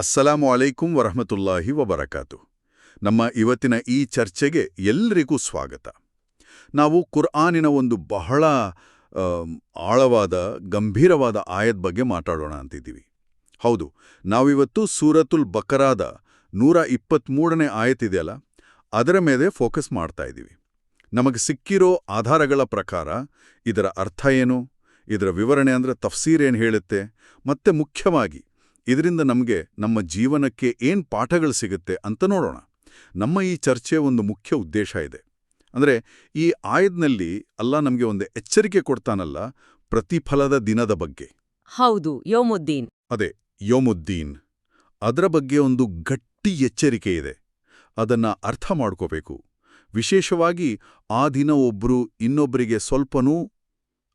ಅಸ್ಸಲಾಮು ಅಲೈಕುಂ ವರಹಮತುಲ್ಲಾಹಿ ವಬರಕಾತು. ನಮ್ಮ ಇವತ್ತಿನ ಈ ಚರ್ಚೆಗೆ ಎಲ್ಲರಿಗೂ ಸ್ವಾಗತ. ನಾವು ಕುರ್ಆನಿನ ಒಂದು ಬಹಳ ಆಳವಾದ, ಗಂಭೀರವಾದ ಆಯದ ಬಗ್ಗೆ ಮಾತಾಡೋಣ ಅಂತಿದ್ದೀವಿ. ಹೌದು, ನಾವಿವತ್ತು ಸೂರತುಲ್ ಬಕರಾದ ನೂರ ಇಪ್ಪತ್ತ್ಮೂರನೇ ಆಯತಿದೆಯಲ್ಲ ಅದರ ಮೇಲೆ ಫೋಕಸ್ ಮಾಡ್ತಾ ಇದ್ದೀವಿ. ನಮಗೆ ಸಿಕ್ಕಿರೋ ಆಧಾರಗಳ ಪ್ರಕಾರ ಇದರ ಅರ್ಥ ಏನು, ಇದರ ವಿವರಣೆ ಅಂದರೆ ತಫ್ಸೀರ್ ಏನು ಹೇಳುತ್ತೆ, ಮತ್ತೆ ಮುಖ್ಯವಾಗಿ ಇದರಿಂದ ನಮಗೆ ನಮ್ಮ ಜೀವನಕ್ಕೆ ಏನು ಪಾಠಗಳು ಸಿಗುತ್ತೆ ಅಂತ ನೋಡೋಣ. ನಮ್ಮ ಈ ಚರ್ಚೆ ಒಂದು ಮುಖ್ಯ ಉದ್ದೇಶ ಇದೆ. ಅಂದರೆ ಈ ಆಯದ್ನಲ್ಲಿ ಅಲ್ಲ ನಮಗೆ ಒಂದು ಎಚ್ಚರಿಕೆ ಕೊಡ್ತಾನಲ್ಲ ಪ್ರತಿಫಲದ ದಿನದ ಬಗ್ಗೆ. ಹೌದು ಯೋಮುದ್ದೀನ್. ಅದೇ ಯೋಮುದ್ದೀನ್. ಅದರ ಬಗ್ಗೆ ಒಂದು ಗಟ್ಟಿ ಎಚ್ಚರಿಕೆ ಇದೆ. ಅದನ್ನ ಅರ್ಥ ಮಾಡ್ಕೋಬೇಕು. ವಿಶೇಷವಾಗಿ ಆ ದಿನ ಒಬ್ಬರು ಇನ್ನೊಬ್ಬರಿಗೆ ಸ್ವಲ್ಪನೂ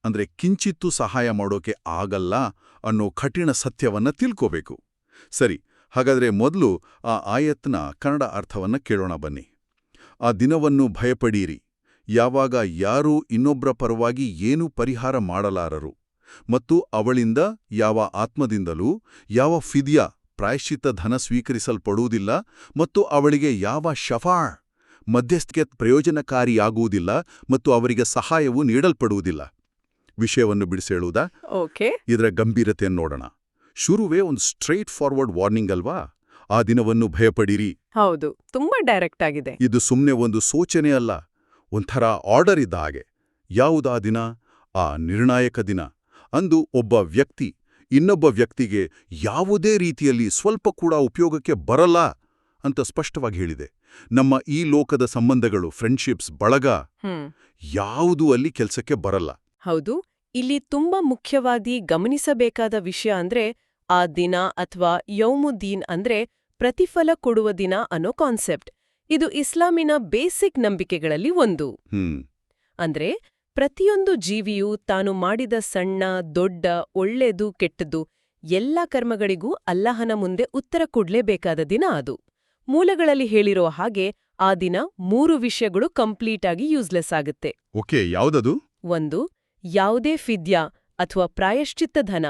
ಅಂದ್ರೆ ಕಿಂಚಿತ್ತೂ ಸಹಾಯ ಮಾಡೋಕೆ ಆಗಲ್ಲ ಅನ್ನೋ ಕಠಿಣ ಸತ್ಯವನ್ನ ತಿಳ್ಕೋಬೇಕು. ಸರಿ, ಹಾಗಾದ್ರೆ ಮೊದಲು ಆ ಆಯತ್ನ ಕನ್ನಡ ಅರ್ಥವನ್ನ ಕೇಳೋಣ ಬನ್ನಿ. ಆ ದಿನವನ್ನು ಭಯಪಡೀರಿ. ಯಾವಾಗ ಯಾರೂ ಇನ್ನೊಬ್ಬರ ಪರವಾಗಿ ಏನೂ ಪರಿಹಾರ ಮಾಡಲಾರರು. ಮತ್ತು ಅವಳಿಂದ ಯಾವ ಆತ್ಮದಿಂದಲೂ ಯಾವ ಫಿದಿಯಾ ಪ್ರಾಯಶ್ಚಿತ್ತ ಧನ ಸ್ವೀಕರಿಸಲ್ಪಡುವುದಿಲ್ಲ ಮತ್ತು ಅವಳಿಗೆ ಯಾವ ಶಫಾ ಮಧ್ಯಸ್ಥಿಕೆ ಪ್ರಯೋಜನಕಾರಿಯಾಗುವುದಿಲ್ಲ ಮತ್ತು ಅವರಿಗೆ ಸಹಾಯವು ನೀಡಲ್ಪಡುವುದಿಲ್ಲ. ವಿಷಯವನ್ನು ಬಿಡಿಸೇಳುವುದಾ ಓಕೆ. ಇದರ ಗಂಭೀರತೆಯನ್ನು ನೋಡೋಣ. ಶುರುವೇ ಒಂದು ಸ್ಟ್ರೈಟ್ ಫಾರ್ವರ್ಡ್ ವಾರ್ನಿಂಗ್ ಅಲ್ವಾ? ಆ ದಿನವನ್ನು ಭಯಪಡಿರಿ. ಹೌದು ತುಂಬಾ ಡೈರೆಕ್ಟ್ ಆಗಿದೆ. ಇದು ಸುಮ್ಮನೆ ಒಂದು ಸೂಚನೆ ಅಲ್ಲ ಒಂಥರ ಆರ್ಡರ್ ಇದ್ದ ಹಾಗೆ. ಯಾವುದಾ ದಿನ? ಆ ನಿರ್ಣಾಯಕ ದಿನ. ಅಂದು ಒಬ್ಬ ವ್ಯಕ್ತಿ ಇನ್ನೊಬ್ಬ ವ್ಯಕ್ತಿಗೆ ಯಾವುದೇ ರೀತಿಯಲ್ಲಿ ಸ್ವಲ್ಪ ಕೂಡ ಉಪಯೋಗಕ್ಕೆ ಬರಲ್ಲ ಅಂತ ಸ್ಪಷ್ಟವಾಗಿ ಹೇಳಿದೆ. ನಮ್ಮ ಈ ಲೋಕದ ಸಂಬಂಧಗಳು ಫ್ರೆಂಡ್ಶಿಪ್ಸ್ ಬಳಗ ಯಾವುದೂ ಅಲ್ಲಿ ಕೆಲಸಕ್ಕೆ ಬರಲ್ಲ. ಹೌದು. ಇಲ್ಲಿ ತುಂಬಾ ಮುಖ್ಯವಾಗಿ ಗಮನಿಸಬೇಕಾದ ವಿಷಯ ಅಂದ್ರೆ ಆ ದಿನ ಅಥವಾ ಯೌಮುದ್ದೀನ್ ಅಂದ್ರೆ ಪ್ರತಿಫಲ ಕೊಡುವ ದಿನ ಅನ್ನೋ ಕಾನ್ಸೆಪ್ಟ್. ಇದು ಇಸ್ಲಾಮಿನ ಬೇಸಿಕ್ ನಂಬಿಕೆಗಳಲ್ಲಿ ಒಂದು. ಅಂದ್ರೆ ಪ್ರತಿಯೊಂದು ಜೀವಿಯು ತಾನು ಮಾಡಿದ ಸಣ್ಣ ದೊಡ್ಡ ಒಳ್ಳೆದು ಕೆಟ್ಟದ್ದು ಎಲ್ಲ ಕರ್ಮಗಳಿಗೂ ಅಲ್ಲಾಹನ ಮುಂದೆ ಉತ್ತರ ಕೊಡ್ಲೇಬೇಕಾದ ದಿನ ಅದು. ಮೂಲಗಳಲ್ಲಿ ಹೇಳಿರೋ ಹಾಗೆ ಆ ದಿನ ಮೂರು ವಿಷಯಗಳು ಕಂಪ್ಲೀಟ್ ಆಗಿ ಯೂಸ್ಲೆಸ್ ಆಗುತ್ತೆ. ಓಕೆ ಯಾವುದದು? ಒಂದು ಯಾವುದೇ ಫಿದ್ಯಾ ಅಥವಾ ಪ್ರಾಯಶ್ಚಿತ್ತ ಧನ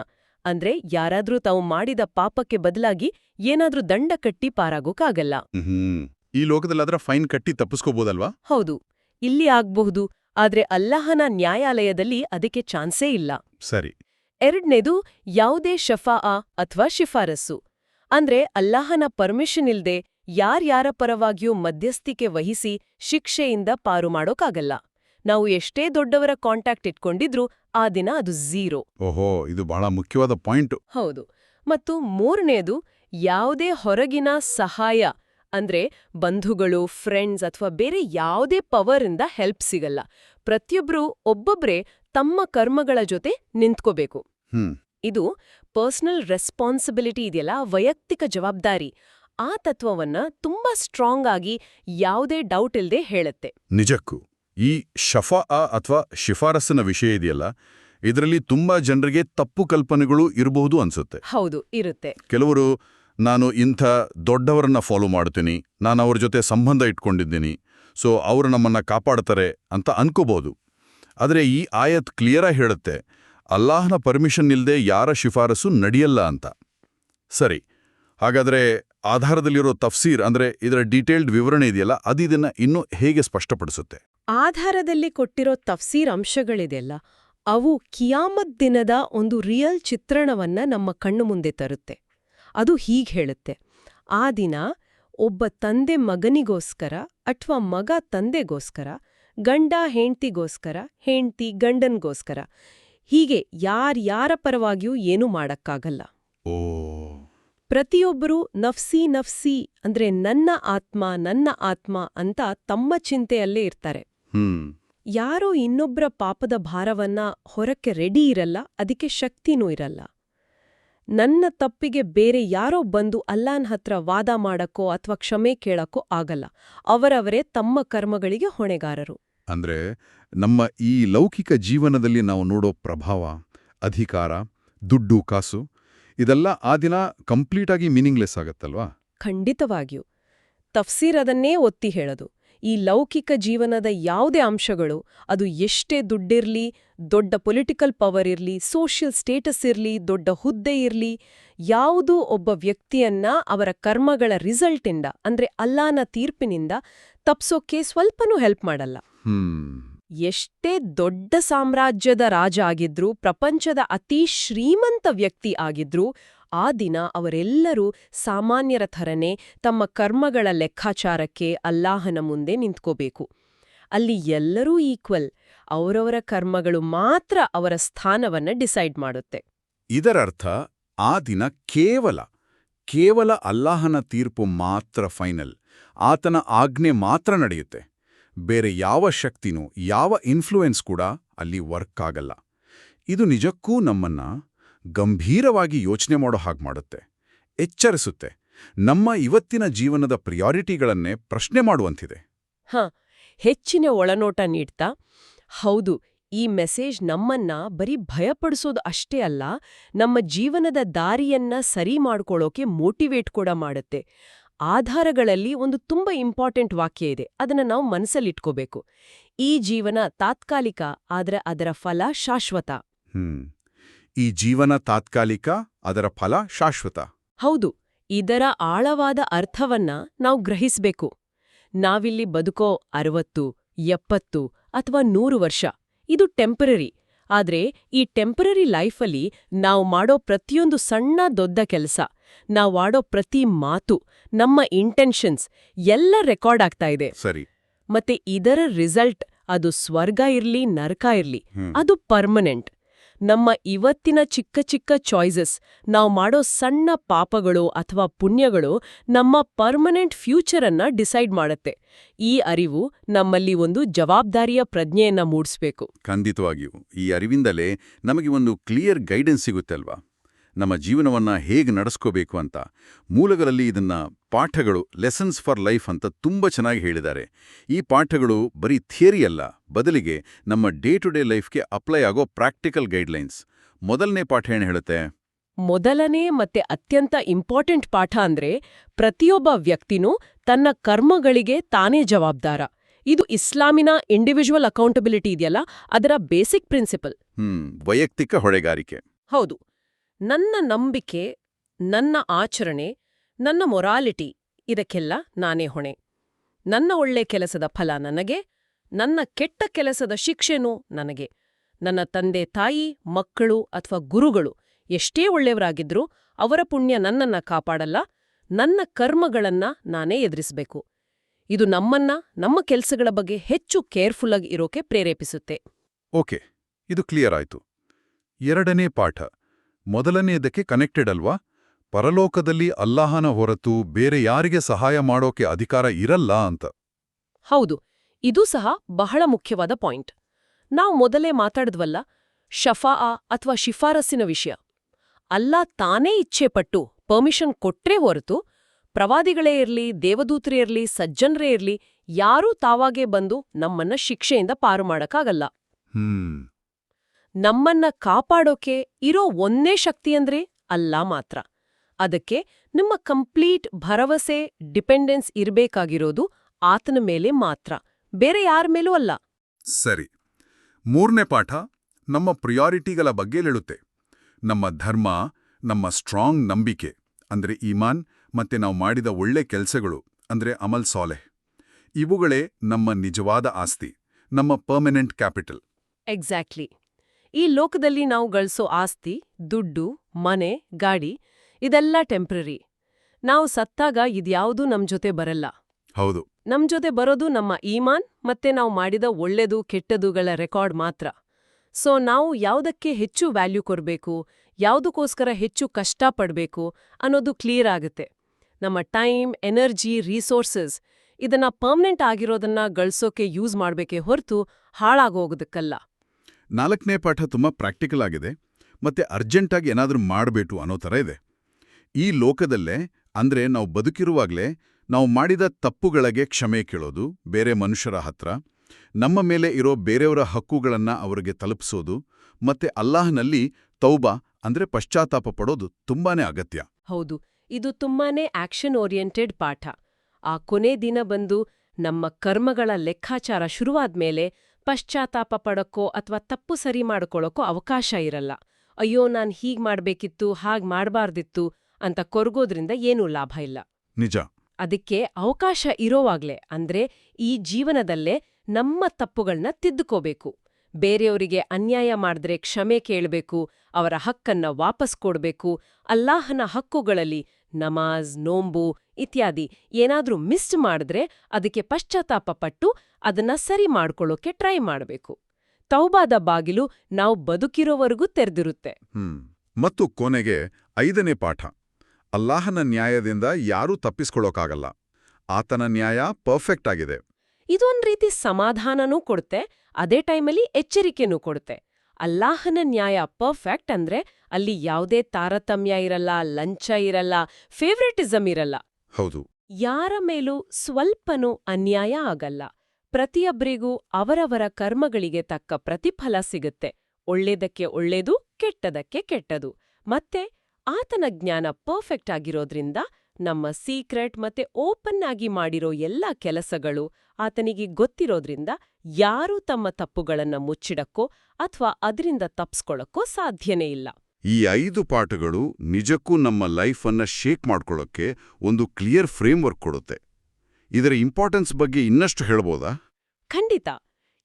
ಅಂದ್ರೆ ಯಾರಾದ್ರೂ ತಾವು ಮಾಡಿದ ಪಾಪಕ್ಕೆ ಬದಲಾಗಿ ಏನಾದ್ರೂ ದಂಡ ಕಟ್ಟಿ ಪಾರಾಗೋಕಾಗಲ್ಲ. ಈ ಈ ಲೋಕದಲ್ಲಾದ್ರ ಫೈನ್ ಕಟ್ಟಿ ತಪ್ಪಿಸ್ಕೋಬೋದಲ್ವಾ? ಹೌದು ಇಲ್ಲಿ ಆಗ್ಬಹುದು ಆದ್ರೆ ಅಲ್ಲಾಹನ ನ್ಯಾಯಾಲಯದಲ್ಲಿ ಅದಕ್ಕೆ ಚಾನ್ಸೇ ಇಲ್ಲ. ಸರಿ. ಎರಡನೇದು ಯಾವುದೇ ಶಫಾಅ ಅಥವಾ ಶಿಫಾರಸ್ಸು ಅಂದ್ರೆ ಅಲ್ಲಾಹನ ಪರ್ಮಿಷನ್ ಇಲ್ದೆ ಯಾರ್ಯಾರ ಪರವಾಗಿಯೂ ಮಧ್ಯಸ್ಥಿಕೆ ವಹಿಸಿ ಶಿಕ್ಷೆಯಿಂದ ಪಾರು ಮಾಡೋಕ್ಕಾಗಲ್ಲ ನಾವು ಎಷ್ಟೇ ದೊಡ್ಡವರ ಕಾಂಟ್ಯಾಕ್ಟ್ ಇಟ್ಕೊಂಡಿದ್ರೂ ಆ ದಿನ ಅದು ಝೀರೋ ಓಹೋ ಇದು ಬಹಳ ಮುಖ್ಯವಾದ ಪಾಯಿಂಟ್. ಹೌದು. ಮತ್ತು ಮೂರನೇದು ಯಾವುದೇ ಹೊರಗಿನ ಸಹಾಯ ಅಂದ್ರೆ ಬಂಧುಗಳು ಫ್ರೆಂಡ್ಸ್ ಅಥವಾ ಬೇರೆ ಯಾವುದೇ ಪವರಿಂದ ಹೆಲ್ಪ್ ಸಿಗಲ್ಲ. ಪ್ರತಿಯೊಬ್ರೂ ಒಬ್ಬೊಬ್ಬರೇ ತಮ್ಮ ಕರ್ಮಗಳ ಜೊತೆ ನಿಂತ್ಕೋಬೇಕು. ಇದು ಪರ್ಸನಲ್ ರೆಸ್ಪಾನ್ಸಿಬಿಲಿಟಿ ಇದೆಯಲ್ಲ ವೈಯಕ್ತಿಕ ಜವಾಬ್ದಾರಿ. ಆ ತತ್ವವನ್ನ ತುಂಬಾ ಸ್ಟ್ರಾಂಗ್ ಆಗಿ ಯಾವುದೇ ಡೌಟ್ ಇಲ್ಲದೆ ಹೇಳುತ್ತೆ. ನಿಜಕ್ಕೂ. ಈ ಶಫಾ ಅಥವಾ ಶಿಫಾರಸ್ಸಿನ ವಿಷಯ ಇದೆಯಲ್ಲ ಇದರಲ್ಲಿ ತುಂಬಾ ಜನರಿಗೆ ತಪ್ಪು ಕಲ್ಪನೆಗಳು ಇರಬಹುದು ಅನ್ಸುತ್ತೆ. ಹೌದು ಇರುತ್ತೆ. ಕೆಲವರು ನಾನು ಇಂಥ ದೊಡ್ಡವರನ್ನ ಫಾಲೋ ಮಾಡ್ತೀನಿ ನಾನು ಅವ್ರ ಜೊತೆ ಸಂಬಂಧ ಇಟ್ಕೊಂಡಿದ್ದೀನಿ ಸೊ ಅವರು ನಮ್ಮನ್ನ ಕಾಪಾಡ್ತಾರೆ ಅಂತ ಅನ್ಕೋಬಹುದು ಆದರೆ ಈ ಆಯತ್ ಕ್ಲಿಯರಾಗಿ ಹೇಳುತ್ತೆ ಅಲ್ಲಾಹನ ಪರ್ಮಿಷನ್ ಇಲ್ಲದೆ ಯಾರ ಶಿಫಾರಸು ನಡೆಯಲ್ಲ ಅಂತ. ಸರಿ ಹಾಗಾದ್ರೆ ಆಧಾರದಲ್ಲಿರೋ ತಫ್ಸೀರ್ ಅಂದ್ರೆ ಇದರ ಡೀಟೇಲ್ಡ್ ವಿವರಣೆ ಇದೆಯಲ್ಲ ಅದು ಇದನ್ನು ಇನ್ನೂ ಹೇಗೆ ಸ್ಪಷ್ಟಪಡಿಸುತ್ತೆ? ಆಧಾರದಲ್ಲಿ ಕೊಟ್ಟಿರೋ ತಫ್ಸೀರ್ ಅಂಶಗಳಿದೆಯಲ್ಲ ಅವು ಕಿಯಾಮತ್ ದಿನದ ಒಂದು ರಿಯಲ್ ಚಿತ್ರಣವನ್ನ ನಮ್ಮ ಕಣ್ಣು ಮುಂದೆ ತರುತ್ತೆ. ಅದು ಹೀಗ್ ಹೇಳುತ್ತೆ ಆ ದಿನ ಒಬ್ಬ ತಂದೆ ಮಗನಿಗೋಸ್ಕರ ಅಥವಾ ಮಗ ತಂದೆಗೋಸ್ಕರ ಗಂಡ ಹೆಂಡ್ತಿಗೋಸ್ಕರ ಹೆಂಡ್ತಿ ಗಂಡನ್ಗೋಸ್ಕರ ಹೀಗೆ ಯಾರ್ಯಾರ ಪರವಾಗಿಯೂ ಏನೂ ಮಾಡಕ್ಕಾಗಲ್ಲ. ಓ. ಪ್ರತಿಯೊಬ್ಬರೂ ನಫ್ಸಿ ನಫ್ಸಿ ಅಂದ್ರೆ ನನ್ನ ಆತ್ಮ ನನ್ನ ಆತ್ಮ ಅಂತ ತಮ್ಮ ಚಿಂತೆಯಲ್ಲೇ ಇರ್ತಾರೆ. ಯಾರೋ ಇನ್ನೊಬ್ಬರ ಪಾಪದ ಭಾರವನ್ನ ಹೊರಕ್ಕೆ ರೆಡಿ ಇರಲ್ಲ ಅದಕ್ಕೆ ಶಕ್ತಿನೂ ಇರಲ್ಲ. ನನ್ನ ತಪ್ಪಿಗೆ ಬೇರೆ ಯಾರೋ ಬಂದು ಅಲ್ಲಾನ್ ಹತ್ರ ವಾದ ಮಾಡಕ್ಕೋ ಅಥವಾ ಕ್ಷಮೆ ಕೇಳಕ್ಕೋ ಆಗಲ್ಲ. ಅವರವರೇ ತಮ್ಮ ಕರ್ಮಗಳಿಗೆ ಹೊಣೆಗಾರರು. ಅಂದ್ರೆ ನಮ್ಮ ಈ ಲೌಕಿಕ ಜೀವನದಲ್ಲಿ ನಾವು ನೋಡೋ ಪ್ರಭಾವ ಅಧಿಕಾರ ದುಡ್ಡು ಕಾಸು ಇದೆಲ್ಲ ಆ ದಿನ ಕಂಪ್ಲೀಟಾಗಿ ಮೀನಿಂಗ್ಲೆಸ್ ಆಗತ್ತಲ್ವಾ? ಖಂಡಿತವಾಗಿಯೂ. ತಫ್ಸೀರ್ ಅದನ್ನೇ ಒತ್ತಿ ಹೇಳೋದು. ಈ ಲೌಕಿಕ ಜೀವನದ ಯಾವುದೇ ಅಂಶಗಳು ಅದು ಎಷ್ಟೇ ದುಡ್ಡಿರ್ಲಿ ದೊಡ್ಡ ಪೊಲಿಟಿಕಲ್ ಪವರ್ ಇರ್ಲಿ ಸೋಷಿಯಲ್ ಸ್ಟೇಟಸ್ ಇರ್ಲಿ ದೊಡ್ಡ ಹುದ್ದೆ ಇರ್ಲಿ ಯಾವುದು ಒಬ್ಬ ವ್ಯಕ್ತಿಯನ್ನ ಅವರ ಕರ್ಮಗಳ ರಿಸಲ್ಟಿಂದ ಅಂದ್ರೆ ಅಲ್ಲಾನ ತೀರ್ಪಿನಿಂದ ತಪ್ಸೋಕೆ ಸ್ವಲ್ಪನೂ ಹೆಲ್ಪ್ ಮಾಡಲ್ಲ. ಎಷ್ಟೇ ದೊಡ್ಡ ಸಾಮ್ರಾಜ್ಯದ ರಾಜ ಆಗಿದ್ರೂ ಪ್ರಪಂಚದ ಅತಿ ಶ್ರೀಮಂತ ವ್ಯಕ್ತಿ ಆಗಿದ್ರೂ ಆ ದಿನ ಅವರೆಲ್ಲರೂ ಸಾಮಾನ್ಯರ ಥರನೇ ತಮ್ಮ ಕರ್ಮಗಳ ಲೆಕ್ಕಾಚಾರಕ್ಕೆ ಅಲ್ಲಾಹನ ಮುಂದೆ ನಿಂತ್ಕೋಬೇಕು. ಅಲ್ಲಿ ಎಲ್ಲರೂ ಈಕ್ವಲ್, ಅವರವರ ಕರ್ಮಗಳು ಮಾತ್ರ ಅವರ ಸ್ಥಾನವನ್ನ ಡಿಸೈಡ್ ಮಾಡುತ್ತೆ. ಇದರರ್ಥ, ಆ ದಿನ ಕೇವಲ ಕೇವಲ ಅಲ್ಲಾಹನ ತೀರ್ಪು ಮಾತ್ರ ಫೈನಲ್, ಆತನ ಆಜ್ಞೆ ಮಾತ್ರ ನಡೆಯುತ್ತೆ. ಬೇರೆ ಯಾವ ಶಕ್ತಿನೂ, ಯಾವ ಇನ್ಫ್ಲೂಯೆನ್ಸ್ ಕೂಡ ಅಲ್ಲಿ ವರ್ಕ್ ಆಗಲ್ಲ. ಇದು ನಿಜಕ್ಕೂ ನಮ್ಮನ್ನ ಗಂಭೀರವಾಗಿ ಯೋಚನೆ ಮಾಡೋ ಹಾಗೆ ಮಾಡುತ್ತೆ. ಎಚ್ಚರಿಸುತ್ತೆ. ನಮ್ಮ ಇವತ್ತಿನ ಜೀವನದ ಪ್ರಿಯಾರಿಟಿಗಳನ್ನೇ ಪ್ರಶ್ನೆ ಮಾಡುವಂತಿದೆ. ಹ ಹೆಚ್ಚಿನ ಒಳನೋಟ ನೀಡ್ತಾ ಹೌದು ಈ ಮೆಸೇಜ್ ನಮ್ಮನ್ನ ಬರೀ ಭಯಪಡಿಸೋದು ಅಷ್ಟೇ ಅಲ್ಲ ನಮ್ಮ ಜೀವನದ ದಾರಿಯನ್ನ ಸರಿ ಮಾಡ್ಕೊಳ್ಳೋಕೆ ಮೋಟಿವೇಟ್ ಕೂಡ ಮಾಡುತ್ತೆ. ಆಧಾರಗಳಲ್ಲಿ ಒಂದು ತುಂಬ ಇಂಪಾರ್ಟೆಂಟ್ ವಾಕ್ಯ ಇದೆ ಅದನ್ನ ನಾವು ಮನಸ್ಸಲ್ಲಿಟ್ಕೋಬೇಕು ಈ ಜೀವನ ತಾತ್ಕಾಲಿಕ ಆದರೆ ಅದರ ಫಲ ಶಾಶ್ವತ. ಹ್ಮ್. ಈ ಜೀವನ ತಾತ್ಕಾಲಿಕ ಅದರ ಫಲ ಶಾಶ್ವತ. ಹೌದು ಇದರ ಆಳವಾದ ಅರ್ಥವನ್ನ ನಾವು ಗ್ರಹಿಸಬೇಕು. ನಾವಿಲ್ಲಿ ಬದುಕೋ ಅರವತ್ತು ಎಪ್ಪತ್ತು ಅಥವಾ ನೂರು ವರ್ಷ ಇದು ಟೆಂಪರರಿ. ಆದ್ರೆ ಈ ಟೆಂಪರರಿ ಲೈಫಲ್ಲಿ ನಾವು ಮಾಡೋ ಪ್ರತಿಯೊಂದು ಸಣ್ಣ ದೊಡ್ಡ ಕೆಲಸ ನಾವು ಆಡೋ ಪ್ರತಿ ಮಾತು ನಮ್ಮ ಇಂಟೆನ್ಷನ್ಸ್ ಎಲ್ಲ ರೆಕಾರ್ಡ್ ಆಗ್ತಾ ಇದೆ. ಸರಿ. ಮತ್ತೆ ಇದರ ರಿಸಲ್ಟ್ ಅದು ಸ್ವರ್ಗ ಇರ್ಲಿ ನರಕ ಇರ್ಲಿ ಅದು ಪರ್ಮನೆಂಟ್ ನಮ್ಮ ಇವತ್ತಿನ ಚಿಕ್ಕ ಚಿಕ್ಕ ಚಾಯ್ಸಸ್ ನಾವು ಮಾಡೋ ಸಣ್ಣ ಪಾಪಗಳು ಅಥವಾ ಪುಣ್ಯಗಳು ನಮ್ಮ ಪರ್ಮನೆಂಟ್ ಫ್ಯೂಚರನ್ನು ಡಿಸೈಡ್ ಮಾಡುತ್ತೆ. ಈ ಅರಿವು ನಮ್ಮಲ್ಲಿ ಒಂದು ಜವಾಬ್ದಾರಿಯ ಪ್ರಜ್ಞೆಯನ್ನ ಮೂಡಿಸ್ಬೇಕು. ಖಂಡಿತವಾಗಿಯೂ. ಈ ಅರಿವಿಂದಲೇ ನಮಗೆ ಒಂದು ಕ್ಲಿಯರ್ ಗೈಡೆನ್ಸ್ ಸಿಗುತ್ತೆ ಅಲ್ವಾ ನಮ್ಮ ಜೀವನವನ್ನ ಹೇಗೆ ನಡೆಸ್ಕೋಬೇಕು ಅಂತ ಮೂಲಗಳಲ್ಲಿ ಇದನ್ನ ಪಾಠಗಳು ಲೆಸನ್ಸ್ ಫಾರ್ ಲೈಫ್ ಅಂತ ತುಂಬ ಚೆನ್ನಾಗಿ ಹೇಳಿದ್ದಾರೆ. ಈ ಪಾಠಗಳು ಬರೀ ಥಿಯರಿ ಅಲ್ಲ ಬದಲಿಗೆ ನಮ್ಮ ಡೇ ಟು ಡೇ ಲೈಫ್ಗೆ ಅಪ್ಲೈ ಆಗೋ ಪ್ರಾಕ್ಟಿಕಲ್ ಗೈಡ್ಲೈನ್ಸ್ ಮೊದಲನೇ ಪಾಠ ಏನು ಹೇಳುತ್ತೆ? ಮೊದಲನೇ ಮತ್ತೆ ಅತ್ಯಂತ ಇಂಪಾರ್ಟೆಂಟ್ ಪಾಠ ಅಂದ್ರೆ ಪ್ರತಿಯೊಬ್ಬ ವ್ಯಕ್ತಿನೂ ತನ್ನ ಕರ್ಮಗಳಿಗೆ ತಾನೇ ಜವಾಬ್ದಾರ. ಇದು ಇಸ್ಲಾಮಿನ ಇಂಡಿವಿಜುವಲ್ ಅಕೌಂಟಬಿಲಿಟಿ ಇದೆಯಲ್ಲ ಅದರ ಬೇಸಿಕ್ ಪ್ರಿನ್ಸಿಪಲ್ ಹ್ಮ್ ವೈಯಕ್ತಿಕ ಹೊಣೆಗಾರಿಕೆ. ಹೌದು. ನನ್ನ ನಂಬಿಕೆ, ನನ್ನ ಆಚರಣೆ, ನನ್ನ ಮೊರಾಲಿಟಿ ಇದಕ್ಕೆಲ್ಲ ನಾನೇ ಹೊಣೆ. ನನ್ನ ಒಳ್ಳೆ ಕೆಲಸದ ಫಲ ನನಗೆ, ನನ್ನ ಕೆಟ್ಟ ಕೆಲಸದ ಶಿಕ್ಷೆನೂ ನನಗೆ. ನನ್ನ ತಂದೆ, ತಾಯಿ, ಮಕ್ಕಳು ಅಥವಾ ಗುರುಗಳು ಎಷ್ಟೇ ಒಳ್ಳೆಯವರಾಗಿದ್ರೂ ಅವರ ಪುಣ್ಯ ನನ್ನನ್ನ ಕಾಪಾಡಲ್ಲ, ನನ್ನ ಕರ್ಮಗಳನ್ನ ನಾನೇ ಎದುರಿಸಬೇಕು. ಇದು ನಮ್ಮನ್ನ, ನಮ್ಮ ಕೆಲಸಗಳ ಬಗ್ಗೆ ಹೆಚ್ಚು ಕೇರ್ಫುಲ್ಲಾಗಿ ಇರೋಕೆ ಪ್ರೇರೇಪಿಸುತ್ತೆ. ಓಕೆ, ಇದು ಕ್ಲಿಯರ್ ಆಯ್ತು. ಎರಡನೇ ಪಾಠ. ಮೊದಲನೆಯದಕ್ಕೆ ಕನೆಕ್ಟೆಡ್ ಅಲ್ವಾ? ಪರಲೋಕದಲ್ಲಿ ಅಲ್ಲಾಹನ ಹೊರತು ಬೇರೆ ಯಾರಿಗೆ ಸಹಾಯ ಮಾಡೋಕೆ ಅಧಿಕಾರ ಇರಲ್ಲ ಅಂತ. ಹೌದು ಇದು ಸಹ ಬಹಳ ಮುಖ್ಯವಾದ ಪಾಯಿಂಟ್. ನಾವು ಮೊದಲೇ ಮಾತಾಡಿದ್ವಲ್ಲ ಶಫಾ ಅಥವಾ ಶಿಫಾರಸ್ಸಿನ ವಿಷಯ. ಅಲ್ಲಾ ತಾನೇ ಇಚ್ಛೆಪಟ್ಟು ಪರ್ಮಿಷನ್ ಕೊಟ್ರೇ ಹೊರತು ಪ್ರವಾದಿಗಳೇ ಇರ್ಲಿ ದೇವದೂತರೇ ಇರ್ಲಿ ಸಜ್ಜನರೇ ಇರ್ಲಿ ಯಾರೂ ತಾವಾಗೇ ಬಂದು ನಮ್ಮನ್ನ ಶಿಕ್ಷೆಯಿಂದ ಪಾರು ಮಾಡಕ್ಕಾಗಲ್ಲ. ಹ್ಮ್. ನಮ್ಮನ್ನ ಕಾಪಾಡೋಕೆ ಇರೋ ಒಂದೇ ಶಕ್ತಿಯಂದ್ರೆ ಅಲ್ಲ ಮಾತ್ರ. ಅದಕ್ಕೆ ನಿಮ್ಮ ಕಂಪ್ಲೀಟ್ ಭರವಸೆ ಡಿಪೆಂಡೆನ್ಸ್ ಇರಬೇಕಾಗಿರೋದು ಆತನ ಮೇಲೆ ಮಾತ್ರ. ಬೇರೆ ಯಾರ ಮೇಲೂ ಅಲ್ಲ. ಸರಿ. ಮೂರನೇ ಪಾಠ ನಮ್ಮ ಪ್ರಿಯಾರಿಟಿಗಳ ಬಗ್ಗೆ ಹೇಳುತ್ತೆ. ನಮ್ಮ ಧರ್ಮ ನಮ್ಮ ಸ್ಟ್ರಾಂಗ್ ನಂಬಿಕೆ ಅಂದ್ರೆ ಈಮಾನ್ ಮತ್ತೆ ನಾವು ಮಾಡಿದ ಒಳ್ಳೆ ಕೆಲಸಗಳು ಅಂದ್ರೆ ಅಮಲ್ ಸಾಲೆಹ್. ಇವುಗಳೇ ನಮ್ಮ ನಿಜವಾದ ಆಸ್ತಿ ನಮ್ಮ ಪರ್ಮನೆಂಟ್ ಕ್ಯಾಪಿಟಲ್ ಎಕ್ಸಾಕ್ಟ್ಲಿ ಈ ಲೋಕದಲ್ಲಿ ನಾವು ಗಳಿಸೋ ಆಸ್ತಿ ದುಡ್ಡು ಮನೆ ಗಾಡಿ ಇದೆಲ್ಲ ಟೆಂಪ್ರರಿ ನಾವು ಸತ್ತಾಗ ಇದ್ಯಾವುದೂ ನಮ್ ಜೊತೆ ಬರಲ್ಲ. ಹೌದು. ನಮ್ ಜೊತೆ ಬರೋದು ನಮ್ಮ ಈಮಾನ್ ಮತ್ತೆ ನಾವು ಮಾಡಿದ ಒಳ್ಳೆದು ಕೆಟ್ಟದುಗಳ ರೆಕಾರ್ಡ್ ಮಾತ್ರ. ಸೊ ನಾವು ಯಾವುದಕ್ಕೆ ಹೆಚ್ಚು ವ್ಯಾಲ್ಯೂ ಕೊಡಬೇಕು ಯಾವುದಕ್ಕೋಸ್ಕರ ಹೆಚ್ಚು ಕಷ್ಟ ಪಡಬೇಕು ಅನ್ನೋದು ಕ್ಲಿಯರ್ ಆಗುತ್ತೆ. ನಮ್ಮ ಟೈಮ್ ಎನರ್ಜಿ ರಿಸೋರ್ಸಸ್ ಇದನ್ನ ಪರ್ಮನೆಂಟ್ ಆಗಿರೋದನ್ನ ಗಳಿಸೋಕೆ ಯೂಸ್ ಮಾಡ್ಬೇಕೇ ಹೊರತು ಹಾಳಾಗೋಗೋದಕ್ಕಲ್ಲ. ನಾಲ್ಕನೇ ಪಾಠ ತುಂಬ ಪ್ರಾಕ್ಟಿಕಲ್ ಆಗಿದೆ, ಮತ್ತೆ ಅರ್ಜೆಂಟಾಗಿ ಏನಾದರೂ ಮಾಡಬೇಕು ಅನ್ನೋ ಥರ ಇದೆ. ಈ ಲೋಕದಲ್ಲೇ, ಅಂದ್ರೆ ನಾವು ಬದುಕಿರುವಾಗಲೇ, ನಾವು ಮಾಡಿದ ತಪ್ಪುಗಳಿಗೆ ಕ್ಷಮೆ ಕೇಳೋದು, ಬೇರೆ ಮನುಷ್ಯರ ಹತ್ರ, ನಮ್ಮ ಮೇಲೆ ಇರೋ ಬೇರೆಯವರ ಹಕ್ಕುಗಳನ್ನು ಅವರಿಗೆ ತಲುಪಿಸೋದು, ಮತ್ತೆ ಅಲ್ಲಾಹನಲ್ಲಿ ತೌಬಾ, ಅಂದ್ರೆ ಪಶ್ಚಾತ್ತಾಪ ಪಡೋದು ತುಂಬಾನೇ ಅಗತ್ಯ. ಹೌದು, ಇದು ತುಂಬಾನೇ ಆಕ್ಷನ್ ಓರಿಯೆಂಟೆಡ್ ಪಾಠ. ಆ ಕೊನೆ ದಿನ ಬಂದು ನಮ್ಮ ಕರ್ಮಗಳ ಲೆಕ್ಕಾಚಾರ ಶುರುವಾದ್ಮೇಲೆ ಪಶ್ಚಾತ್ತಾಪ ಪಡೋಕ್ಕೋ ಅಥವಾ ತಪ್ಪು ಸರಿ ಮಾಡ್ಕೊಳ್ಳೋಕ್ಕೋ ಅವಕಾಶ ಇರಲ್ಲ. ಅಯ್ಯೋ ನಾನ್ ಹೀಗ್ ಮಾಡ್ಬೇಕಿತ್ತು ಹಾಗ್ ಮಾಡಬಾರ್ದಿತ್ತು ಅಂತ ಕೊರಗೋದ್ರಿಂದ ಏನೂ ಲಾಭ ಇಲ್ಲ. ನಿಜ. ಅದಕ್ಕೆ ಅವಕಾಶ ಇರೋವಾಗ್ಲೇ ಅಂದ್ರೆ ಈ ಜೀವನದಲ್ಲೇ ನಮ್ಮ ತಪ್ಪುಗಳನ್ನ ತಿದ್ದುಕೋಬೇಕು. ಬೇರೆಯವರಿಗೆ ಅನ್ಯಾಯ ಮಾಡಿದ್ರೆ ಕ್ಷಮೆ ಕೇಳಬೇಕು ಅವರ ಹಕ್ಕನ್ನ ವಾಪಸ್ ಕೊಡಬೇಕು ಅಲ್ಲಾಹನ ಹಕ್ಕುಗಳಲ್ಲಿ ನಮಾಜ್ ನೋಂಬು ಇತ್ಯಾದಿ. ಏನಾದರೂ ಮಿಸ್ಡ್ ಮಾಡಿದ್ರೆ ಅದಕ್ಕೆ ಪಶ್ಚಾತ್ತಾಪ ಪಟ್ಟು ಅದನ್ನ ಸರಿ ಮಾಡ್ಕೊಳ್ಳೋಕೆ ಟ್ರೈ ಮಾಡಬೇಕು. ತೌಬಾದ ಬಾಗಿಲು ನಾವು ಬದುಕಿರೋವರೆಗೂ ತೆರೆದಿರುತ್ತೆ. ಹ್ಮ್. ಮತ್ತು ಕೊನೆಗೆ ಐದನೇ ಪಾಠ. ಅಲ್ಲಾಹನ ನ್ಯಾಯದಿಂದ ಯಾರೂ ತಪ್ಪಿಸ್ಕೊಳ್ಳೋಕ್ಕಾಗಲ್ಲ ಆತನ ನ್ಯಾಯ ಪರ್ಫೆಕ್ಟ್ ಆಗಿದೆ. ಇದೊಂದು ರೀತಿ ಸಮಾಧಾನನೂ ಕೊಡುತ್ತೆ ಅದೇ ಟೈಮಲ್ಲಿ ಎಚ್ಚರಿಕೆನೂ ಕೊಡುತ್ತೆ ಅಲ್ಲಾಹನ ನ್ಯಾಯ ಪರ್ಫೆಕ್ಟ್ ಅಂದ್ರೆ ಅಲ್ಲಿ ಯಾವುದೇ ತಾರತಮ್ಯ ಇರಲ್ಲ ಲಂಚ ಇರಲ್ಲ ಫೇವ್ರೆಟಿಸಮ್ ಇರಲ್ಲ. ಹೌದು. ಯಾರ ಮೇಲೂ ಸ್ವಲ್ಪನೂ ಅನ್ಯಾಯ ಆಗಲ್ಲ. ಪ್ರತಿಯೊಬ್ಬರಿಗೂ ಅವರವರ ಕರ್ಮಗಳಿಗೆ ತಕ್ಕ ಪ್ರತಿಫಲ ಸಿಗುತ್ತೆ. ಒಳ್ಳೇದಕ್ಕೆ ಒಳ್ಳೇದು, ಕೆಟ್ಟದಕ್ಕೆ ಕೆಟ್ಟದು. ಮತ್ತೆ ಆತನ ಜ್ಞಾನ ಪರ್ಫೆಕ್ಟ್ ಆಗಿರೋದ್ರಿಂದ ನಮ್ಮ ಸೀಕ್ರೆಟ್ ಮತ್ತೆ ಓಪನ್ ಆಗಿ ಮಾಡಿರೋ ಎಲ್ಲ ಕೆಲಸಗಳು ಆತನಿಗೆ ಗೊತ್ತಿರೋದ್ರಿಂದ ಯಾರೂ ತಮ್ಮ ತಪ್ಪುಗಳನ್ನ ಮುಚ್ಚಿಡಕ್ಕೋ ಅಥವಾ ಅದರಿಂದ ತಪ್ಸ್ಕೊಳಕ್ಕೋ ಸಾಧ್ಯನೇ ಇಲ್ಲ. ಈ ಐದು ಪಾಠಗಳು ನಿಜಕ್ಕೂ ನಮ್ಮ ಲೈಫನ್ನು ಶೇಕ್ ಮಾಡ್ಕೊಳ್ಳೋಕ್ಕೆ ಒಂದು ಕ್ಲಿಯರ್ ಫ್ರೇಮ್ವರ್ಕ್ ಕೊಡುತ್ತೆ. ಇದರ ಇಂಪಾರ್ಟೆನ್ಸ್ ಬಗ್ಗೆ ಇನ್ನಷ್ಟು ಹೇಳ್ಬೋದಾ? ಖಂಡಿತ.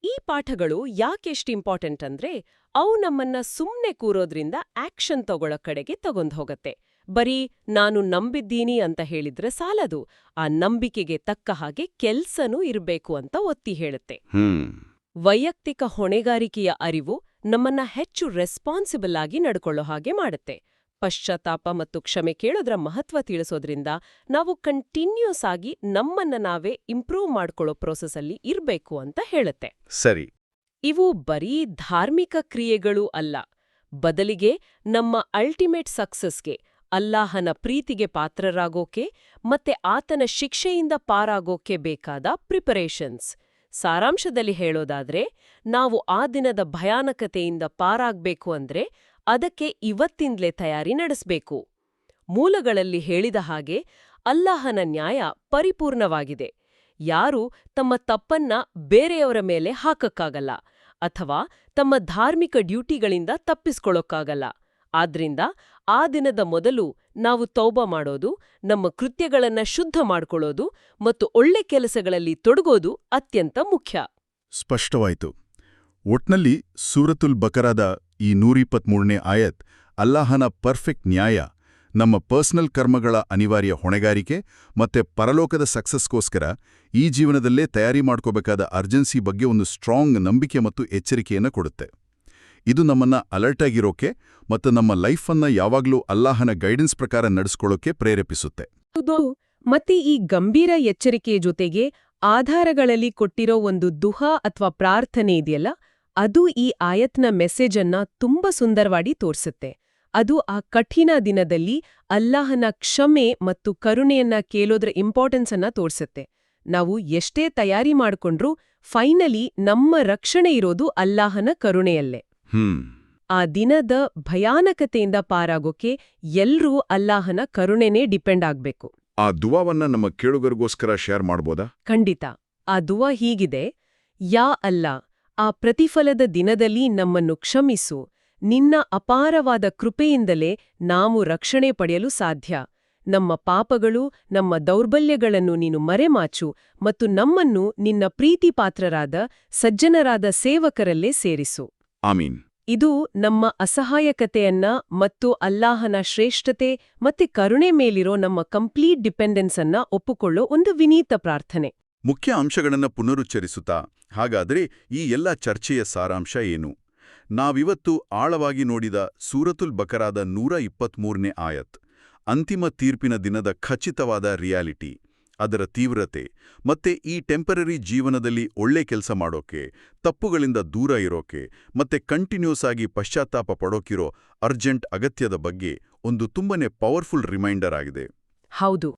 ಈ ಪಾಠಗಳು ಯಾಕೆಷ್ಟು ಇಂಪಾರ್ಟೆಂಟ್ ಅಂದ್ರೆ ಅವು ನಮ್ಮನ್ನ ಸುಮ್ಮನೆ ಕೂರೋದ್ರಿಂದ ಆಕ್ಷನ್ ತಗೊಳ್ಳೋ ಕಡೆಗೆ ತಗೊಂಡ್ ಹೋಗತ್ತೆ. ಬರೀ ನಾನು ನಂಬಿದ್ದೀನಿ ಅಂತ ಹೇಳಿದ್ರೆ ಸಾಲದು. ಆ ನಂಬಿಕೆಗೆ ತಕ್ಕ ಹಾಗೆ ಕೆಲ್ಸನೂ ಇರಬೇಕು ಅಂತ ಒತ್ತಿ ಹೇಳುತ್ತೆ. ಹ್ಮ್. ವೈಯಕ್ತಿಕ ಹೊಣೆಗಾರಿಕೆಯ ಅರಿವು ನಮ್ಮನ್ನ ಹೆಚ್ಚು ರೆಸ್ಪಾನ್ಸಿಬಲ್ ಆಗಿ ನಡ್ಕೊಳ್ಳೋ ಹಾಗೆ ಮಾಡುತ್ತೆ. ಪಶ್ಚಾತ್ತಾಪ ಮತ್ತು ಕ್ಷಮೆ ಕೇಳೋದ್ರ ಮಹತ್ವ ತಿಳಿಸೋದ್ರಿಂದ ನಾವು ಕಂಟಿನ್ಯೂಸ್ ಆಗಿ ನಮ್ಮನ್ನ ನಾವೇ ಇಂಪ್ರೂವ್ ಮಾಡ್ಕೊಳ್ಳೋ ಪ್ರೋಸೆಸ್ಸಲ್ಲಿ ಇರಬೇಕು ಅಂತ ಹೇಳುತ್ತೆ. ಸರಿ. ಇವು ಬರೀ ಧಾರ್ಮಿಕ ಕ್ರಿಯೆಗಳು ಅಲ್ಲ. ಬದಲಿಗೆ ನಮ್ಮ ಅಲ್ಟಿಮೇಟ್ ಸಕ್ಸಸ್ಗೆ ಅಲ್ಲಾಹನ ಪ್ರೀತಿಗೆ ಪಾತ್ರರಾಗೋಕೆ ಮತ್ತೆ ಆತನ ಶಿಕ್ಷೆಯಿಂದ ಪಾರಾಗೋಕೆ ಬೇಕಾದ ಪ್ರಿಪರೇಷನ್ಸ್ ಸಾರಾಂಶದಲ್ಲಿ ಹೇಳೋದಾದ್ರೆ, ನಾವು ಆ ದಿನದ ಭಯಾನಕತೆಯಿಂದ ಪಾರಾಗ್ಬೇಕು ಅಂದ್ರೆ ಅದಕ್ಕೆ ಇವತ್ತಿಂದಲೇ ತಯಾರಿ ನಡೆಸಬೇಕು. ಮೂಲಗಳಲ್ಲಿ ಹೇಳಿದ ಹಾಗೆ ಅಲ್ಲಾಹನ ನ್ಯಾಯ ಪರಿಪೂರ್ಣವಾಗಿದೆ. ಯಾರು ತಮ್ಮ ತಪ್ಪನ್ನ ಬೇರೆಯವರ ಮೇಲೆ ಹಾಕಕ್ಕಾಗಲ್ಲ ಅಥವಾ ತಮ್ಮ ಧಾರ್ಮಿಕ ಡ್ಯೂಟಿಗಳಿಂದ ತಪ್ಪಿಸ್ಕೊಳ್ಳೋಕ್ಕಾಗಲ್ಲ ಆದ್ರಿಂದ ಆ ದಿನದ ಮೊದಲು ನಾವು ತೌಬ ಮಾಡೋದು, ನಮ್ಮ ಕೃತ್ಯಗಳನ್ನ ಶುದ್ಧ ಮಾಡ್ಕೊಳ್ಳೋದು ಮತ್ತು ಒಳ್ಳೆ ಕೆಲಸಗಳಲ್ಲಿ ತೊಡಗೋದು ಅತ್ಯಂತ ಮುಖ್ಯ. ಸ್ಪಷ್ಟವಾಯಿತು. ಒಟ್ನಲ್ಲಿ ಸೂರತುಲ್ ಬಕರಾದ ಈ ನೂರಿಪ್ಪತ್ಮೂರನೇ ಆಯತ್ ಅಲ್ಲಾಹನ ಪರ್ಫೆಕ್ಟ್ ನ್ಯಾಯ, ನಮ್ಮ ಪರ್ಸನಲ್ ಕರ್ಮಗಳ ಅನಿವಾರ್ಯ ಹೊಣೆಗಾರಿಕೆ ಮತ್ತೆ ಪರಲೋಕದ ಸಕ್ಸಸ್ಗೋಸ್ಕರ ಈ ಜೀವನದಲ್ಲೇ ತಯಾರಿ ಮಾಡ್ಕೋಬೇಕಾದ ಅರ್ಜೆನ್ಸಿ ಬಗ್ಗೆ ಒಂದು ಸ್ಟ್ರಾಂಗ್ ನಂಬಿಕೆ ಮತ್ತು ಎಚ್ಚರಿಕೆಯನ್ನು ಕೊಡುತ್ತೆ. ಇದು ನಮ್ಮನ್ನ ಅಲರ್ಟ್ ಆಗಿರೋಕೆ ಮತ್ತು ನಮ್ಮ ಲೈಫನ್ನ ಯಾವಾಗಲೂ ಅಲ್ಲಾಹನ ಗೈಡೆನ್ಸ್ ಪ್ರಕಾರ ನಡೆಸ್ಕೊಳ್ಳೋಕೆ ಪ್ರೇರೇಪಿಸುತ್ತೆ. ಮತ್ತೆ ಈ ಗಂಭೀರ ಎಚ್ಚರಿಕೆಯ ಜೊತೆಗೆ ಆಧಾರಗಳಲ್ಲಿ ಕೊಟ್ಟಿರೋ ಒಂದು ದುಹಾ ಅಥವಾ ಪ್ರಾರ್ಥನೆ ಇದೆಯಲ್ಲ, ಅದು ಈ ಆಯತ್ನ ಮೆಸೇಜ್ ಅನ್ನ ತುಂಬಾ ಸುಂದರವಾಗಿ ತೋರಿಸುತ್ತೆ. ಅದು ಆ ಕಠಿಣ ದಿನದಲ್ಲಿ ಅಲ್ಲಾಹನ ಕ್ಷಮೆ ಮತ್ತು ಕರುಣೆಯನ್ನ ಕೇಳೋದ್ರ ಇಂಪಾರ್ಟೆನ್ಸ್ ಅನ್ನ ತೋರಿಸುತ್ತೆ. ನಾವು ಎಷ್ಟೇ ತಯಾರಿ ಮಾಡ್ಕೊಂಡ್ರೂ ಫೈನಲಿ ನಮ್ಮ ರಕ್ಷಣೆ ಇರೋದು ಅಲ್ಲಾಹನ ಕರುಣೆಯಲ್ಲೇ. ಆ ದಿನದ ಭಯಾನಕತೆಯಿಂದ ಪಾರಾಗೋಕೆ ಎಲ್ರೂ ಅಲ್ಲಾಹನ ಕರುಣೆನೇ ಡಿಪೆಂಡ್ ಆಗ್ಬೇಕು. ಆ ದುವಾವನ್ನ ನಮ್ಮ ಕೇಳುಗರಿಗೋಸ್ಕರ ಶೇರ್ ಮಾಡ್ಬೋದಾ? ಖಂಡಿತ. ಆ ದುವಾ ಹೀಗಿದೆ ಯಾ ಅಲ್ಲ ಆ ಪ್ರತಿಫಲದ ದಿನದಲ್ಲಿ ನಮ್ಮನ್ನು ಕ್ಷಮಿಸು ನಿನ್ನ ಅಪಾರವಾದ ಕೃಪೆಯಿಂದಲೇ ನಾವು ರಕ್ಷಣೆ ಪಡೆಯಲು ಸಾಧ್ಯ. ನಮ್ಮ ಪಾಪಗಳು ನಮ್ಮ ದೌರ್ಬಲ್ಯಗಳನ್ನು ನೀನು ಮರೆಮಾಚು ಮತ್ತು ನಮ್ಮನ್ನು ನಿನ್ನ ಪ್ರೀತಿಪಾತ್ರರಾದ ಸಜ್ಜನರಾದ ಸೇವಕರಲ್ಲೇ ಸೇರಿಸು. ಆಮೀನ್. ಇದು ನಮ್ಮ ಅಸಹಾಯಕತೆಯನ್ನ ಮತ್ತು ಅಲ್ಲಾಹನ ಶ್ರೇಷ್ಠತೆ ಮತ್ತೆ ಕರುಣೆ ಮೇಲಿರೋ ನಮ್ಮ ಕಂಪ್ಲೀಟ್ ಡಿಪೆಂಡೆನ್ಸ್ ಅನ್ನ ಒಪ್ಪುಕೊಳ್ಳೋ ಒಂದು ವಿನೀತ ಪ್ರಾರ್ಥನೆ. ಮುಖ್ಯ ಅಂಶಗಳನ್ನು ಪುನರುಚ್ಚರಿಸುತ್ತಾ ಹಾಗಾದರೆ ಈ ಎಲ್ಲ ಚರ್ಚೆಯ ಸಾರಾಂಶ ಏನು? ನಾವಿವತ್ತು ಆಳವಾಗಿ ನೋಡಿದ ಸೂರತುಲ್ ಬಕರಾದ ನೂರ ಇಪ್ಪತ್ಮೂರನೇ ಆಯತ್ ಅಂತಿಮ ತೀರ್ಪಿನ ದಿನದ ಖಚಿತವಾದ ರಿಯಾಲಿಟಿ. ಅದರ ತೀವ್ರತೆ ಮತ್ತೆ ಈ ಟೆಂಪರರಿ ಜೀವನದಲ್ಲಿ ಒಳ್ಳೆ ಕೆಲಸ ಮಾಡೋಕೆ ತಪ್ಪುಗಳಿಂದ ದೂರ ಇರೋಕೆ ಮತ್ತೆ ಕಂಟಿನ್ಯೂಸ್ ಆಗಿ ಪಶ್ಚಾತ್ತಾಪ ಪಡೋಕಿರೋ ಅರ್ಜೆಂಟ್ ಅಗತ್ಯದ ಬಗ್ಗೆ ಒಂದು ತುಂಬನೇ ಪವರ್ಫುಲ್ ರಿಮೈಂಡರ್ ಆಗಿದೆ. ಹೌದು.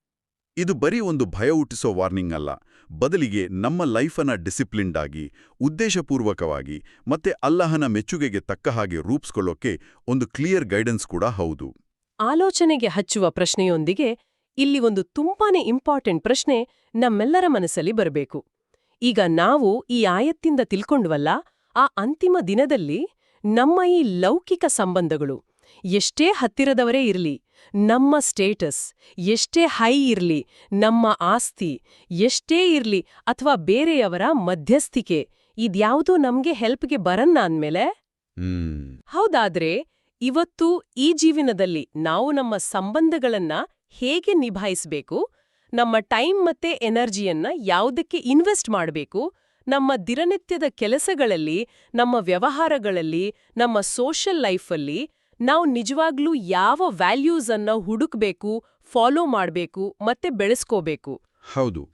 ಇದು ಬರೀ ಒಂದು ಭಯ ಹುಟ್ಟಿಸೋ ವಾರ್ನಿಂಗ್ ಅಲ್ಲ ಬದಲಿಗೆ ನಮ್ಮ ಲೈಫನ್ನ ಡಿಸಿಪ್ಲಿನ್ಡ್ ಆಗಿ ಉದ್ದೇಶಪೂರ್ವಕವಾಗಿ ಮತ್ತೆ ಅಲ್ಲಹನ ಮೆಚ್ಚುಗೆಗೆ ತಕ್ಕ ಹಾಗೆ ರೂಪಿಸ್ಕೊಳ್ಳೋಕೆ ಒಂದು ಕ್ಲಿಯರ್ ಗೈಡೆನ್ಸ್ ಕೂಡ ಹೌದು. ಆಲೋಚನೆಗೆ ಹಚ್ಚುವ ಪ್ರಶ್ನೆಯೊಂದಿಗೆ ಇಲ್ಲಿ ಒಂದು ತುಂಬಾನೇ ಇಂಪಾರ್ಟೆಂಟ್ ಪ್ರಶ್ನೆ ನಮ್ಮೆಲ್ಲರ ಮನಸ್ಸಲ್ಲಿ ಬರಬೇಕು. ಈಗ ನಾವು ಈ ಆಯತ್ತಿಂದ ತಿಳ್ಕೊಂಡ್ವಲ್ಲ ಆ ಅಂತಿಮ ದಿನದಲ್ಲಿ ನಮ್ಮ ಈ ಲೌಕಿಕ ಸಂಬಂಧಗಳು ಎಷ್ಟೇ ಹತ್ತಿರದವರೇ ಇರಲಿ ನಮ್ಮ ಸ್ಟೇಟಸ್ ಎಷ್ಟೇ ಹೈ ಇರಲಿ ನಮ್ಮ ಆಸ್ತಿ ಎಷ್ಟೇ ಇರಲಿ ಅಥವಾ ಬೇರೆಯವರ ಮಧ್ಯಸ್ಥಿಕೆ ಇದ್ಯಾವುದೋ ನಮ್ಗೆ ಹೆಲ್ಪ್ಗೆ ಬರನ್ನ ಅಂದ್ಮೇಲೆ? ಹೌದಾದ್ರೆ ಇವತ್ತು ಈ ಜೀವನದಲ್ಲಿ ನಾವು ನಮ್ಮ ಸಂಬಂಧಗಳನ್ನ ಹೇಗೆ ನಿಭಾಯಿಸಬೇಕು ನಮ್ಮ ಟೈಮ್ ಮತ್ತೆ ಎನರ್ಜಿಯನ್ನ ಯಾವುದಕ್ಕೆ ಇನ್ವೆಸ್ಟ್ ಮಾಡಬೇಕು ನಮ್ಮ ದಿನನಿತ್ಯದ ಕೆಲಸಗಳಲ್ಲಿ ನಮ್ಮ ವ್ಯವಹಾರಗಳಲ್ಲಿ ನಮ್ಮ ಸೋಷಲ್ ಲೈಫಲ್ಲಿ ನಾವು ನಿಜವಾಗ್ಲೂ ಯಾವ ವ್ಯಾಲ್ಯೂಸ್ ಅನ್ನ ಹುಡುಕ್ಬೇಕು ಫಾಲೋ ಮಾಡಬೇಕು ಮತ್ತೆ ಬೆಳೆಸ್ಕೋಬೇಕು? ಹೌದು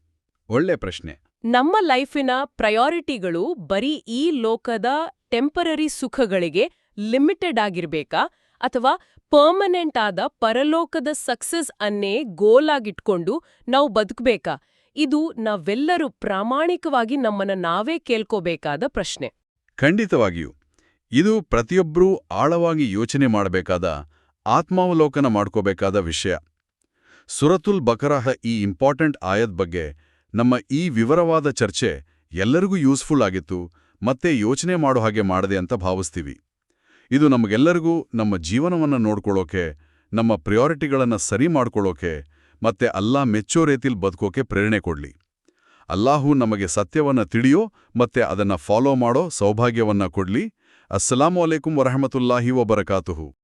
ಒಳ್ಳೆ ಪ್ರಶ್ನೆ. ನಮ್ಮ ಲೈಫಿನ ಪ್ರಯಾರಿಟಿಗಳು ಬರೀ ಈ ಲೋಕದ ಟೆಂಪರರಿ ಸುಖಗಳಿಗೆ ಲಿಮಿಟೆಡ್ ಆಗಿರ್ಬೇಕಾ ಅಥವಾ ಪರ್ಮನೆಂಟ್ ಆದ ಪರಲೋಕದ ಸಕ್ಸಸ್ ಅನ್ನೇ ಗೋಲ್ ಆಗಿಟ್ಕೊಂಡು ನಾವು ಬದುಕಬೇಕಾ? ಇದು ನಾವೆಲ್ಲರೂ ಪ್ರಾಮಾಣಿಕವಾಗಿ ನಮ್ಮನ್ನ ನಾವೇ ಕೇಳ್ಕೋಬೇಕಾದ ಪ್ರಶ್ನೆ. ಖಂಡಿತವಾಗಿಯೂ. ಇದು ಪ್ರತಿಯೊಬ್ಬರೂ ಆಳವಾಗಿ ಯೋಚನೆ ಮಾಡಬೇಕಾದ, ಆತ್ಮಾವಲೋಕನ ಮಾಡ್ಕೋಬೇಕಾದ ವಿಷಯ. ಸುರತುಲ್ ಬಕರಹ ಈ ಇಂಪಾರ್ಟೆಂಟ್ ಆಯದ್ ಬಗ್ಗೆ ನಮ್ಮ ಈ ವಿವರವಾದ ಚರ್ಚೆ ಎಲ್ಲರಿಗೂ ಯೂಸ್ಫುಲ್ ಆಗಿತ್ತು, ಮತ್ತೆ ಯೋಚನೆ ಮಾಡೋ ಹಾಗೆ ಮಾಡದೆ ಅಂತ ಭಾವಿಸ್ತೀವಿ. ಇದು ನಮಗೆಲ್ಲರಿಗೂ ನಮ್ಮ ಜೀವನವನ್ನು ನೋಡ್ಕೊಳ್ಳೋಕೆ, ನಮ್ಮ ಪ್ರಿಯಾರಿಟಿಗಳನ್ನು ಸರಿ ಮಾಡ್ಕೊಳ್ಳೋಕೆ ಮತ್ತೆ ಅಲ್ಲಾ ಮೆಚ್ಚೋ ರೀತಿಲಿ ಬದುಕೋಕೆ ಪ್ರೇರಣೆ ಕೊಡ್ಲಿ. ಅಲ್ಲಾಹು ನಮಗೆ ಸತ್ಯವನ್ನ ತಿಳಿಯೋ ಮತ್ತೆ ಅದನ್ನ ಫಾಲೋ ಮಾಡೋ ಸೌಭಾಗ್ಯವನ್ನು ಕೊಡ್ಲಿ. ಅಸ್ಸಲಾಮು ಅಲೈಕುಂ ವರಹಮತುಲ್ಲಾಹಿ ವಬರಕಾತುಹು.